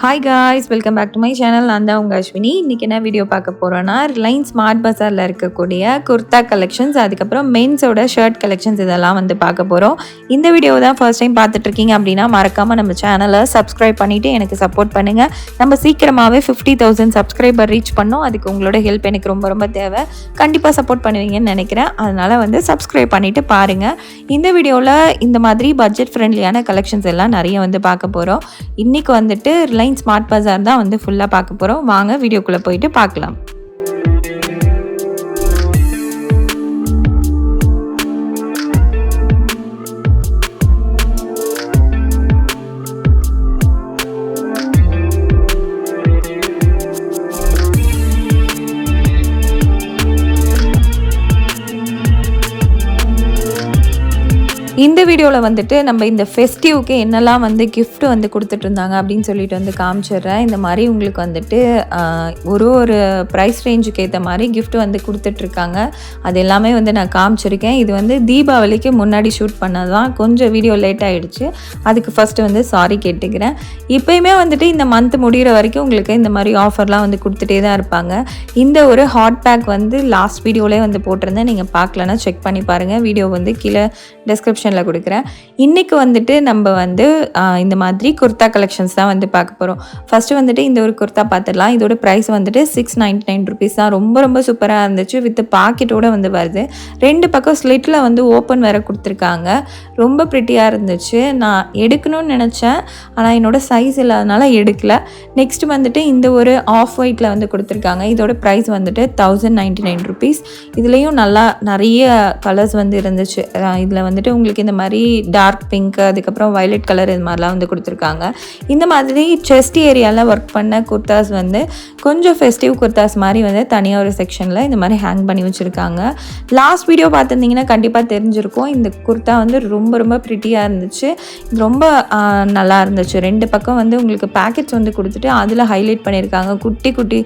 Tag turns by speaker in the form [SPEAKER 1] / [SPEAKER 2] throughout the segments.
[SPEAKER 1] Hi guys welcome back to my channel நான் தான் உங்கள் அஸ்வினி. இன்றைக்கி என்ன வீடியோ பார்க்க போகிறோன்னா ரிலையன்ஸ் ஸ்மார்ட் பஸாரில் இருக்கக்கூடிய குர்தா கலெக்ஷன்ஸ் அதுக்கப்புறம் மென்ஸோட ஷர்ட் கலெக்ஷன்ஸ் இதெல்லாம் வந்து பார்க்க போகிறோம் இந்த வீடியோ தான் ஃபர்ஸ்ட் டைம் பார்த்துட்ருக்கீங்க அப்படின்னா மறக்காமல் நம்ம சேனலை சப்ஸ்கிரைப் பண்ணிவிட்டு எனக்கு சப்போர்ட் பண்ணுங்கள் நம்ம சீக்கிரமாகவே ஃபிஃப்டி தௌசண்ட் சப்ஸ்கிரைபர் ரீச் பண்ணோம். அதுக்கு உங்களோட ஹெல்ப் எனக்கு ரொம்ப ரொம்ப தேவை. கண்டிப்பாக சப்போர்ட் பண்ணுவீங்கன்னு நினைக்கிறேன். அதனால் வந்து சப்ஸ்கிரைப் பண்ணிவிட்டு பாருங்கள் இந்த வீடியோவில் இந்த மாதிரி பட்ஜெட் ஃப்ரெண்ட்லியான கலெக்ஷன்ஸ் எல்லாம் நிறைய வந்து பார்க்க போகிறோம் இன்றைக்கி வந்துட்டு ரிலையன்ஸ் ஸ்மார்ட் பஜார் தான் வந்து ஃபுல்லாக பார்க்க போகிறோம் வாங்க வீடியோக்குள்ளே போயிட்டு பார்க்கலாம். வீடியோவில் வந்துட்டு நம்ம இந்த ஃபெஸ்டிவ்க்கு என்னெல்லாம் வந்து கிஃப்ட்டு வந்து கொடுத்துட்டு இருந்தாங்க அப்படின்னு சொல்லிட்டு வந்து காமிச்சிடுறேன். இந்த மாதிரி உங்களுக்கு வந்துட்டு ஒரு ஒரு ப்ரைஸ் ரேஞ்சுக்கு ஏற்ற மாதிரி கிஃப்ட் வந்து கொடுத்துட்ருக்காங்க அது எல்லாமே வந்து நான் காமிச்சிருக்கேன். இது வந்து தீபாவளிக்கு முன்னாடி ஷூட் பண்ணது தான் கொஞ்சம் வீடியோ லேட் ஆகிடுச்சு அதுக்கு ஃபஸ்ட்டு வந்து சாரி கேட்டுக்கிறேன். இப்போயுமே வந்துட்டு இந்த மந்த் முடிகிற வரைக்கும் உங்களுக்கு இந்த மாதிரி ஆஃபர்லாம் வந்து கொடுத்துட்டே தான் இருப்பாங்க. இந்த ஒரு ஹாட் பேக் வந்து லாஸ்ட் வீடியோலேயே வந்து போட்டிருந்தேன். நீங்கள் பார்க்கலன்னா செக் பண்ணி பாருங்கள் வீடியோ வந்து கீழே டிஸ்கிரிப்ஷனில் கொடுக்குறேன். இன்றைக்கி வந்துட்டு நம்ம வந்து இந்த மாதிரி குர்தா கலெக்ஷன்ஸ் தான் வந்து பார்க்க போகிறோம் ஃபஸ்ட்டு வந்துட்டு இந்த ஒரு குர்தா பார்த்துடலாம் இதோட ப்ரைஸ் வந்துட்டு சிக்ஸ் நைன்டி நைன் ருபீஸ் தான். ரொம்ப ரொம்ப சூப்பராக இருந்துச்சு. வித் பாக்கெட்டோட வந்து வருது. ரெண்டு பக்கம் ஸ்லிட்டில் வந்து ஓப்பன் வேற கொடுத்துருக்காங்க. ரொம்ப ப்ரிட்டியாக இருந்துச்சு. நான் எடுக்கணும்னு நினச்சேன். ஆனால் என்னோட சைஸ் இல்லாதனால எடுக்கல. நெக்ஸ்ட் வந்துட்டு இந்த ஒரு ஆஃப் ஒயிட்டில் வந்து கொடுத்துருக்காங்க. இதோட ப்ரைஸ் வந்துட்டு தௌசண்ட் நைன்டி நைன் ருபீஸ் இதுலேயும் நல்லா நிறைய கலர்ஸ் வந்து இருந்துச்சு. இதில் வந்துட்டு உங்களுக்கு இந்த மாதிரி மாதிரி டார்க் பிங்க் அதுக்கப்புறம் வயலட் கலர் இது மாதிரிலாம் வந்து கொடுத்துருக்காங்க. இந்த மாதிரி செஸ்ட் ஏரியாவில் ஒர்க் பண்ண குர்தாஸ் வந்து கொஞ்சம் ஃபெஸ்டிவ் குர்தாஸ் மாதிரி வந்து தனியாக ஒரு செக்ஷனில் இந்த மாதிரி ஹேங் பண்ணி வச்சுருக்காங்க. லாஸ்ட் வீடியோ பார்த்துருந்தீங்கன்னா கண்டிப்பாக தெரிஞ்சிருக்கும். இந்த குர்தா வந்து ரொம்ப ரொம்ப ப்ரிட்டியாக இருந்துச்சு. ரொம்ப நல்லா இருந்துச்சு. ரெண்டு பக்கம் வந்து உங்களுக்கு பேக்கெட்ஸ் வந்து கொடுத்துட்டு அதில் ஹைலைட் பண்ணியிருக்காங்க. குட்டி குட்டி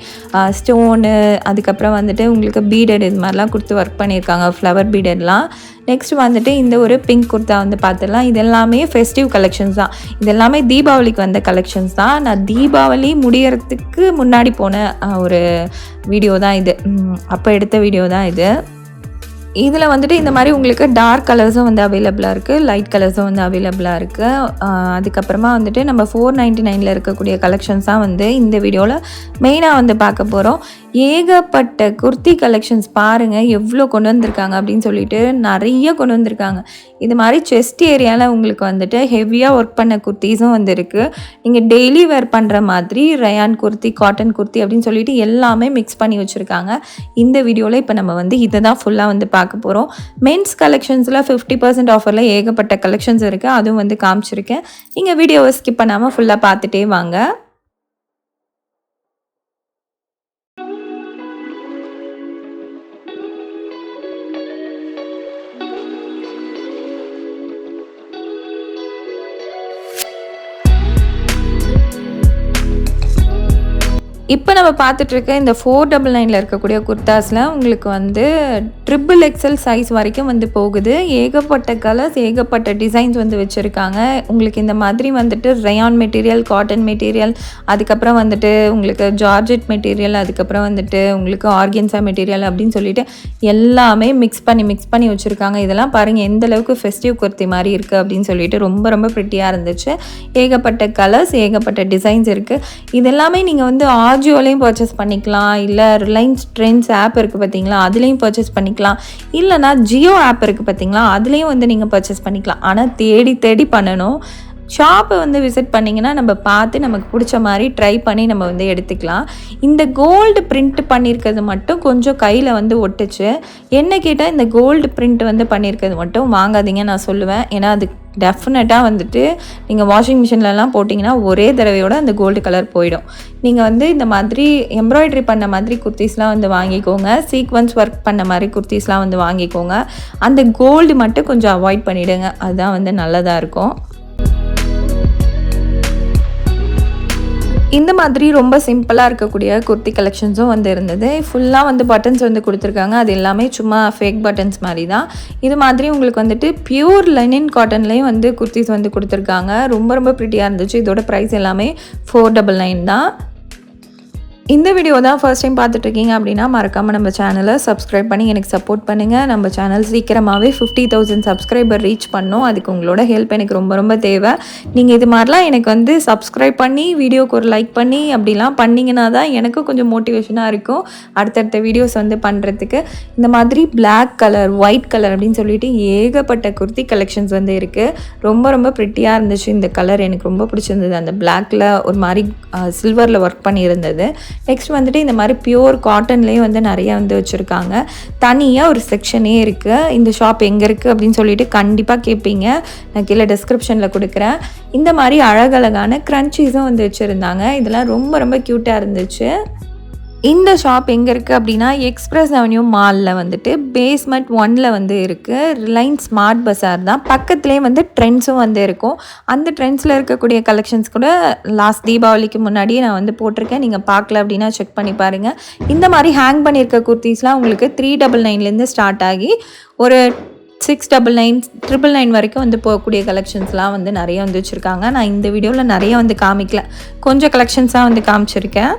[SPEAKER 1] ஸ்டோனு அதுக்கப்புறம் வந்துட்டு உங்களுக்கு பீடட் இது மாதிரிலாம் கொடுத்து ஒர்க் பண்ணியிருக்காங்க. ஃப்ளவர் பீடட்லாம் நெக்ஸ்ட் வந்துட்டு இந்த ஒரு பிங்க் குர்தா வந்து பார்த்துடலாம் இது எல்லாமே ஃபெஸ்டிவ் கலெக்ஷன்ஸ் தான். இது எல்லாமே தீபாவளிக்கு வந்த கலெக்ஷன்ஸ் தான். நான் தீபாவளி முடியறதுக்கு முன்னாடி போன ஒரு வீடியோ தான் இது. அப்போ எடுத்த வீடியோ தான் இது. இதில் வந்துட்டு இந்த மாதிரி உங்களுக்கு டார்க் கலர்ஸும் வந்து அவைலபிளாக இருக்குது லைட் கலர்ஸும் வந்து அவைலபிளாக இருக்குது அதுக்கப்புறமா வந்துட்டு நம்ம ஃபோர் நைன்ட்டி நைனில் இருக்கக்கூடிய கலெக்ஷன்ஸ் தான் வந்து இந்த வீடியோவில் மெயினாக வந்து பார்க்க போகிறோம் ஏகப்பட்ட குர்த்தி கலெக்ஷன்ஸ் பாருங்கள் எவ்வளோ கொண்டு வந்திருக்காங்க அப்படின்னு சொல்லிட்டு நிறைய கொண்டு வந்திருக்காங்க. இது மாதிரி செஸ்ட் ஏரியாவில் உங்களுக்கு வந்துட்டு ஹெவியாக ஒர்க் பண்ண குர்த்திஸும் வந்து இருக்குது நீங்கள் டெய்லி வேர் பண்ணுற மாதிரி ரயான் குர்த்தி காட்டன் குர்த்தி அப்படின்னு சொல்லிட்டு எல்லாமே மிக்ஸ் பண்ணி வச்சுருக்காங்க. இந்த வீடியோவில் இப்போ நம்ம வந்து இதை தான் ஃபுல்லாக வந்து பார்க்க போகிறோம் மென்ஸ் கலெக்ஷன்ஸில் ஃபிஃப்டி பர்சன்ட் ஆஃபரில் ஏகப்பட்ட கலெக்ஷன்ஸ் இருக்குது அதுவும் வந்து காமிச்சிருக்கேன். நீங்கள் வீடியோவை ஸ்கிப் பண்ணாமல் ஃபுல்லாக பார்த்துட்டே வாங்க. இப்போ நம்ம பார்த்துட்ருக்க இந்த ஃபோர் டபுள் நைனில் இருக்கக்கூடிய குர்தாஸில் உங்களுக்கு வந்து ட்ரிபிள் எக்ஸல் சைஸ் வரைக்கும் வந்து போகுது. ஏகப்பட்ட கலர்ஸ் ஏகப்பட்ட டிசைன்ஸ் வந்து வச்சுருக்காங்க. உங்களுக்கு இந்த மாதிரி வந்துட்டு ரயான் மெட்டீரியல் காட்டன் மெட்டீரியல் அதுக்கப்புறம் வந்துட்டு உங்களுக்கு ஜார்ஜெட் மெட்டீரியல் அதுக்கப்புறம் வந்துட்டு உங்களுக்கு ஆர்கென்சா மெட்டீரியல் அப்படின்னு சொல்லிட்டு எல்லாமே மிக்ஸ் பண்ணி மிக்ஸ் பண்ணி வச்சுருக்காங்க. இதெல்லாம் பாருங்கள் எந்த அளவுக்கு ஃபெஸ்டிவ் குர்த்தி மாதிரி இருக்குது அப்படின்னு சொல்லிட்டு ரொம்ப ரொம்ப ப்ரிட்டியாக இருந்துச்சு. ஏகப்பட்ட கலர்ஸ் ஏகப்பட்ட டிசைன்ஸ் இருக்குது இதெல்லாமே நீங்கள் வந்து ஆஜியோலையும் பர்ச்சேஸ் பண்ணிக்கலாம். இல்லை ரிலையன்ஸ் ட்ரெண்ட்ஸ் ஆப் இருக்குது பார்த்தீங்களா அதுலேயும் பர்ச்சேஸ் பண்ணிக்கலாம். இல்லைனா ஜியோ ஆப் இருக்குது பார்த்தீங்களா அதுலேயும் வந்து நீங்கள் பர்ச்சேஸ் பண்ணிக்கலாம். ஆனால் தேடி தேடி பண்ணணும். ஷாப்பை வந்து விசிட் பண்ணிங்கன்னா நம்ம பார்த்து நமக்கு பிடிச்ச மாதிரி ட்ரை பண்ணி நம்ம வந்து எடுத்துக்கலாம். இந்த கோல்டு பிரிண்ட் பண்ணியிருக்கிறது மட்டும் கொஞ்சம் கையில் வந்து ஒட்டுச்சு. என்ன கேட்டால் இந்த கோல்டு பிரிண்ட் வந்து பண்ணியிருக்கிறது மட்டும் வாங்காதீங்க நான் சொல்லுவேன். ஏன்னா அது டெஃபினட்டாக வந்துட்டு நீங்கள் வாஷிங் மிஷின்லலாம் போட்டிங்கன்னா ஒரே தடவையோட அந்த கோல்டு கலர் போயிடும். நீங்கள் வந்து இந்த மாதிரி எம்ப்ராய்ட்ரி பண்ண மாதிரி குர்த்திஸ்லாம் வந்து வாங்கிக்கோங்க. சீக்வன்ஸ் ஒர்க் பண்ண மாதிரி குர்த்திஸ்லாம் வந்து வாங்கிக்கோங்க. அந்த கோல்டு மட்டும் கொஞ்சம் அவாய்ட் பண்ணிவிடுங்க அதுதான் வந்து நல்லதாக இருக்கும். இந்த மாதிரி ரொம்ப சிம்பிளாக இருக்கக்கூடிய குர்த்தி கலெக்ஷன்ஸும் வந்து இருந்தது. ஃபுல்லாக வந்து பட்டன்ஸ் வந்து கொடுத்துருக்காங்க. அது எல்லாமே சும்மா ஃபேக் பட்டன்ஸ் மாதிரி தான் இது மாதிரி உங்களுக்கு வந்துட்டு பியூர் லெனின் காட்டன்லேயும் வந்து குர்த்திஸ் வந்து கொடுத்துருக்காங்க. ரொம்ப ரொம்ப ப்ரிட்டியாக இருந்துச்சு. இதோட ப்ரைஸ் எல்லாமே ஃபோர் டபுள் நைன் தான். இந்த வீடியோ தான் ஃபர்ஸ்ட் டைம் பார்த்துட்ருக்கீங்க அப்படின்னா மறக்காமல் நம்ம சேனலை சப்ஸ்கிரைப் பண்ணி எனக்கு சப்போர்ட் பண்ணுங்கள் நம்ம சேனல் சீக்கிரமாகவே ஃபிஃப்டி தௌசண்ட் சப்ஸ்கிரைபர் ரீச் பண்ணோம். அதுக்கு உங்களோட ஹெல்ப் எனக்கு ரொம்ப ரொம்ப தேவை. நீங்கள் இது மாதிரிலாம் எனக்கு வந்து சப்ஸ்கிரைப் பண்ணி வீடியோக்கு ஒரு லைக் பண்ணி அப்படிலாம் பண்ணிங்கன்னா தான் எனக்கும் கொஞ்சம் மோட்டிவேஷனாக இருக்கும். அடுத்தடுத்த வீடியோஸ் வந்து பண்ணுறதுக்கு இந்த மாதிரி பிளாக் கலர் ஒயிட் கலர் அப்படின்னு சொல்லிட்டு ஏகப்பட்ட குர்த்தி கலெக்ஷன்ஸ் வந்து இருக்குது ரொம்ப ரொம்ப ப்ரிட்டியாக இருந்துச்சு. இந்த கலர் எனக்கு ரொம்ப பிடிச்சிருந்தது. அந்த பிளாக்ல ஒரு மாதிரி சில்வரில் ஒர்க் பண்ணியிருந்தது. நெக்ஸ்ட் வந்துட்டு இந்த மாதிரி பியூர் காட்டன்லேயும் வந்து நிறைய வந்து வச்சுருக்காங்க. தனியாக ஒரு செக்ஷனே இருக்குது இந்த ஷாப் எங்கே இருக்குது அப்படின்னு சொல்லிட்டு கண்டிப்பாக கேட்பீங்க நான் கீழே டிஸ்கிரிப்ஷனில் கொடுக்குறேன். இந்த மாதிரி அழகழகான க்ரன்ச்சீஸும் வந்து வச்சுருந்தாங்க. இதெல்லாம் ரொம்ப ரொம்ப க்யூட்டாக இருந்துச்சு. இந்த ஷாப் எங்கே இருக்குது அப்படின்னா எக்ஸ்பிரஸ் அவென்யூ மாலில் வந்துட்டு பேஸ்மெண்ட் ஒனில் வந்து இருக்குது ரிலையன்ஸ் ஸ்மார்ட் பஸார் தான். பக்கத்துலேயே வந்து ட்ரெண்ட்ஸும் வந்து இருக்கும். அந்த ட்ரெண்ட்ஸில் இருக்கக்கூடிய கலெக்ஷன்ஸ் கூட லாஸ்ட் தீபாவளிக்கு முன்னாடியே நான் வந்து போட்டிருக்கேன். நீங்கள் பார்க்கல அப்படின்னா செக் பண்ணி பாருங்கள் இந்த மாதிரி ஹேங் பண்ணியிருக்க குர்த்திஸ்லாம் உங்களுக்கு த்ரீ டபுள் நைன்லேருந்து ஸ்டார்ட் ஆகி ஒரு six double nine triple nine வரைக்கும் வந்து போகக்கூடிய கலெக்ஷன்ஸ்லாம் வந்து நிறைய வந்து வச்சுருக்காங்க. நான் இந்த வீடியோவில் நிறைய வந்து காமிக்கல. கொஞ்சம் கலெக்ஷன்ஸாக வந்து காமிச்சிருக்கேன்.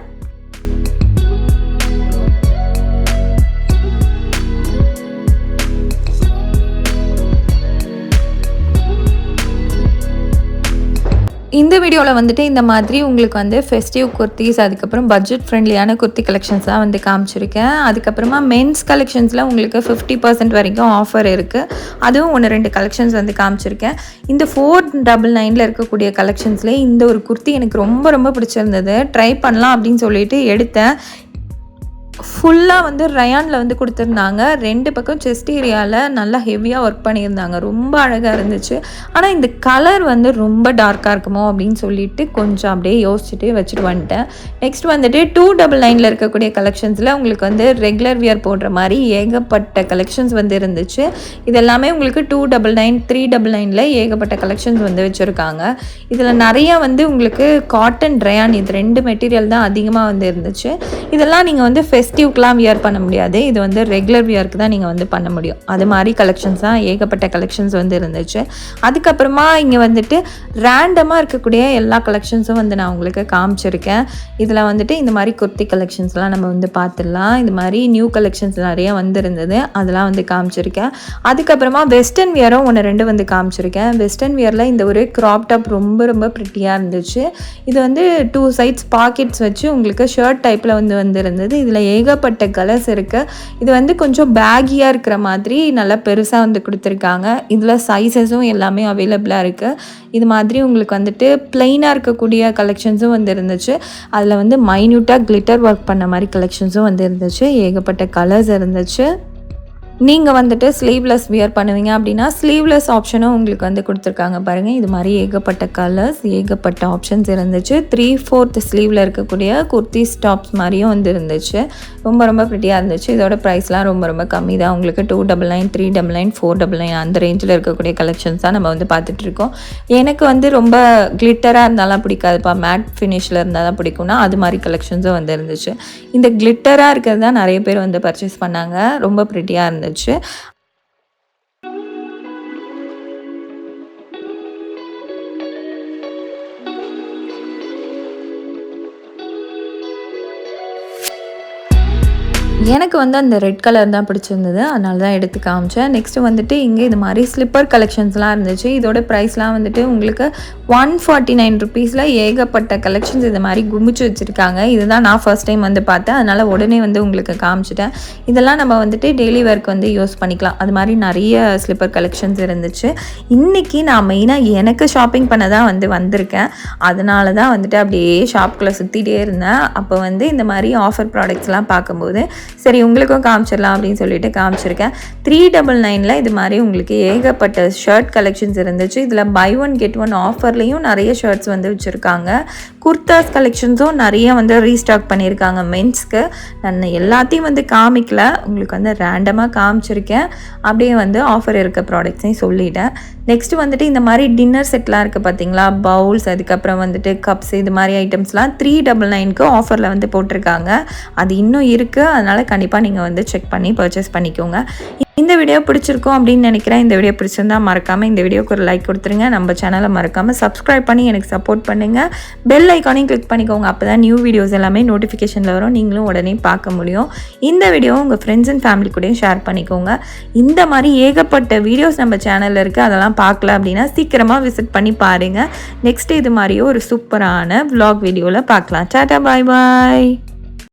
[SPEAKER 1] இந்த வீடியோவில் வந்துட்டு இந்த மாதிரி உங்களுக்கு வந்து ஃபெஸ்டிவ் குர்த்திஸ் அதுக்கப்புறம் பட்ஜெட் ஃப்ரெண்ட்லியான குர்த்தி கலெக்ஷன்ஸ்லாம் வந்து காமிச்சிருக்கேன். அதுக்கப்புறமா மென்ஸ் கலெக்ஷன்ஸில் உங்களுக்கு ஃபிஃப்டி பர்சன்ட் வரைக்கும் ஆஃபர் இருக்குது அதுவும் ஒன்று ரெண்டு கலெக்ஷன்ஸ் வந்து காமிச்சிருக்கேன். இந்த ஃபோர் டபுள் நைனில் இருக்கக்கூடிய கலெக்ஷன்ஸ்லேயே இந்த ஒரு குர்த்தி எனக்கு ரொம்ப ரொம்ப பிடிச்சிருந்தது. ட்ரை பண்ணலாம் அப்படின்னு சொல்லிட்டு எடுத்தேன். ஃபுல்லாக வந்து ரயானில் வந்து கொடுத்துருந்தாங்க. ரெண்டு பக்கம் செஸ்ட் ஏரியாவில் நல்லா ஹெவியாக ஒர்க் பண்ணியிருந்தாங்க. ரொம்ப அழகாக இருந்துச்சு. ஆனால் இந்த கலர் வந்து ரொம்ப டார்க்காக இருக்குமோ அப்படின்னு சொல்லிட்டு கொஞ்சம் அப்படியே யோசிச்சுட்டு வச்சுட்டு வந்துட்டேன். நெக்ஸ்ட் வந்துட்டு டூ டபுள் நைனில் இருக்கக்கூடிய கலெக்ஷன்ஸில் உங்களுக்கு வந்து ரெகுலர் வியர் போடுற மாதிரி ஏகப்பட்ட கலெக்ஷன்ஸ் வந்து இருந்துச்சு. இது எல்லாமே உங்களுக்கு two double nine three double நைனில் ஏகப்பட்ட கலெக்ஷன்ஸ் வந்து வச்சுருக்காங்க. இதில் நிறைய வந்து உங்களுக்கு காட்டன் ரயான் இது ரெண்டு மெட்டீரியல் தான் அதிகமாக வந்து இருந்துச்சு. இதெல்லாம் நீங்கள் வந்து ஃபெஸ்டிவ்க்கெலாம் வியர் பண்ண முடியாது. இது வந்து ரெகுலர் வியர்க்கு தான் நீங்கள் வந்து பண்ண முடியும். அது மாதிரி கலெக்ஷன்ஸ் தான் ஏகப்பட்ட கலெக்ஷன்ஸ் வந்து இருந்துச்சு. அதுக்கப்புறமா இங்கே வந்துட்டு ரேண்டமாக இருக்கக்கூடிய எல்லா கலெக்ஷன்ஸும் வந்து நான் உங்களுக்கு காமிச்சிருக்கேன். இதில் வந்துட்டு இந்த மாதிரி குர்த்தி கலெக்ஷன்ஸ்லாம் நம்ம வந்து பார்த்துடலாம் இது மாதிரி நியூ கலெக்ஷன்ஸ் நிறைய வந்திருந்தது. அதெல்லாம் வந்து காமிச்சிருக்கேன். அதுக்கப்புறமா வெஸ்டர்ன் வியரும் ஒன்று ரெண்டு வந்து காமிச்சிருக்கேன். வெஸ்டர்ன் வியரில் இந்த ஒரு க்ராப் டாப் ரொம்ப ரொம்ப ப்ரிட்டியாக இருந்துச்சு. இது வந்து டூ சைட்ஸ் பாக்கெட்ஸ் வச்சு உங்களுக்கு ஷர்ட் டைப்பில் வந்து வந்திருந்தது. இதில் ஏகப்பட்ட கலர்ஸ் இருக்குது இது வந்து கொஞ்சம் பேகியாக இருக்கிற மாதிரி நல்லா பெருசாக வந்து கொடுத்துருக்காங்க. இதில் சைஸஸும் எல்லாமே அவைலபிளாக இருக்குது இது மாதிரி உங்களுக்கு வந்துட்டு பிளெயினாக இருக்கக்கூடிய கலெக்ஷன்ஸும் வந்து இருந்துச்சு அதில் வந்து மைன்யூட்டாக கிளிட்டர் ஒர்க் பண்ண மாதிரி கலெக்ஷன்ஸும் வந்து இருந்துச்சு ஏகப்பட்ட கலர்ஸ் இருந்துச்சு. நீங்கள் வந்துட்டு ஸ்லீவ்லெஸ் வியர் பண்ணுவீங்க அப்படின்னா ஸ்லீவ்லெஸ் ஆப்ஷனும் உங்களுக்கு வந்து கொடுத்துருக்காங்க பாருங்கள் இது மாதிரி ஏகப்பட்ட கலர்ஸ் ஏகப்பட்ட ஆப்ஷன்ஸ் இருந்துச்சு. த்ரீ ஃபோர்த் ஸ்லீவில் இருக்கக்கூடிய குர்த்திஸ் டாப்ஸ் மாதிரியும் வந்து இருந்துச்சு. ரொம்ப ரொம்ப ப்ரிட்டியாக இருந்துச்சு. இதோட ப்ரைஸ்லாம் ரொம்ப ரொம்ப கம்மி தான். உங்களுக்கு two double nine three double nine four double nine அந்த ரேஞ்சில் இருக்கக்கூடிய கலெக்ஷன்ஸ் தான் நம்ம வந்து பார்த்துட்ருக்கோம் எனக்கு வந்து ரொம்ப கிளிட்டராக இருந்தாலும் பிடிக்காதுப்பா. மேட் ஃபினிஷில் இருந்தால் தான் பிடிக்கும்னா அது மாதிரி கலெக்ஷன்ஸும் வந்து இருந்துச்சு. இந்த கிளிட்டராக இருக்கிறது தான் நிறைய பேர் வந்து பர்ச்சேஸ் பண்ணாங்க. ரொம்ப ப்ரிட்டியாக இருந்துச்சு. எனக்கு வந்து அந்த ரெட் கலர் தான் பிடிச்சிருந்தது. அதனால தான் எடுத்து காமிச்சேன். நெக்ஸ்ட்டு வந்துட்டு இங்கே இது மாதிரி ஸ்லிப்பர் கலெக்ஷன்ஸ்லாம் இருந்துச்சு. இதோட ப்ரைஸ்லாம் வந்துட்டு உங்களுக்கு ஒன் ஃபார்ட்டி நைன் ருபீஸில் ஏகப்பட்ட கலெக்ஷன்ஸ் இது மாதிரி குமிச்சு வச்சுருக்காங்க. இதுதான் நான் ஃபர்ஸ்ட் டைம் வந்து பார்த்தேன். அதனால் உடனே வந்து உங்களுக்கு காமிச்சிட்டேன். இதெல்லாம் நம்ம வந்துட்டு டெய்லி ஒர்க் வந்து யூஸ் பண்ணிக்கலாம். அது மாதிரி நிறைய ஸ்லிப்பர் கலெக்ஷன்ஸ் இருந்துச்சு. இன்றைக்கி நான் மெயினாக எனக்கு ஷாப்பிங் பண்ண தான் வந்து வந்திருக்கேன். அதனால தான் வந்துட்டு அப்படியே ஷாப்புக்குள்ளே சுற்றிட்டே இருந்தேன். அப்போ வந்து இந்த மாதிரி ஆஃபர் ப்ராடக்ட்ஸ்லாம் பார்க்கும்போது சரி உங்களுக்கும் காமிச்சிடலாம் அப்படின்னு சொல்லிட்டு காமிச்சிருக்கேன். த்ரீ டபுள் நைனில் இது மாதிரி உங்களுக்கு ஏகப்பட்ட ஷர்ட் கலெக்ஷன்ஸ் இருந்துச்சு. இதில் பை ஒன் கெட் ஒன் ஆஃபர்லேயும் நிறைய ஷர்ட்ஸ் வந்து வச்சுருக்காங்க. குர்தாஸ் கலெக்ஷன்ஸும் நிறைய வந்து ரீஸ்டாக் பண்ணியிருக்காங்க மென்ஸ்க்கு நான் எல்லாத்தையும் வந்து காமிக்கல. உங்களுக்கு வந்து ரேண்டமாக காமிச்சிருக்கேன். அப்படியே வந்து ஆஃபர் இருக்க ப்ராடக்ட்ஸையும் சொல்லிட்டேன். நெக்ஸ்ட் வந்துட்டு இந்த மாதிரி டின்னர் செட்லாம் இருக்குது பார்த்தீங்களா பவுல்ஸ் அதுக்கப்புறம் வந்துட்டு கப்ஸ் இது மாதிரி ஐட்டம்ஸ்லாம் த்ரீ டபுள் நைனுக்கு ஆஃபரில் வந்து போட்டிருக்காங்க. அது இன்னும் இருக்குது அதனால் கண்டிப்பாக நீங்கள் வந்து செக் பண்ணி பர்ச்சேஸ் பண்ணிக்கோங்க. இந்த வீடியோ பிடிச்சிருக்கும் அப்படின்னு நினைக்கிறேன். இந்த வீடியோ பிடிச்சிருந்தா மறக்காமல் இந்த வீடியோக்கு ஒரு லைக் கொடுத்துருங்க. நம்ம சேனலை மறக்காமல் சப்ஸ்கிரைப் பண்ணி எனக்கு சப்போர்ட் பண்ணுங்கள் பெல் ஐக்கானையும் கிளிக் பண்ணிக்கோங்க. அப்போ தான் நியூ வீடியோஸ் எல்லாமே நோட்டிஃபிகேஷனில் வரும். நீங்களும் உடனே பார்க்க முடியும். இந்த வீடியோ உங்கள் ஃப்ரெண்ட்ஸ் அண்ட் ஃபேமிலி கூடயும் ஷேர் பண்ணிக்கோங்க. இந்த மாதிரி ஏகப்பட்ட வீடியோஸ் நம்ம சேனலில் இருக்குது அதெல்லாம் பார்க்கல அப்படின்னா சீக்கிரமாக விசிட் பண்ணி பாருங்கள் நெக்ஸ்ட் இது மாதிரியும் ஒரு சூப்பரான விலாக் வீடியோவில் பார்க்கலாம். டாட்டா பாய் பாய்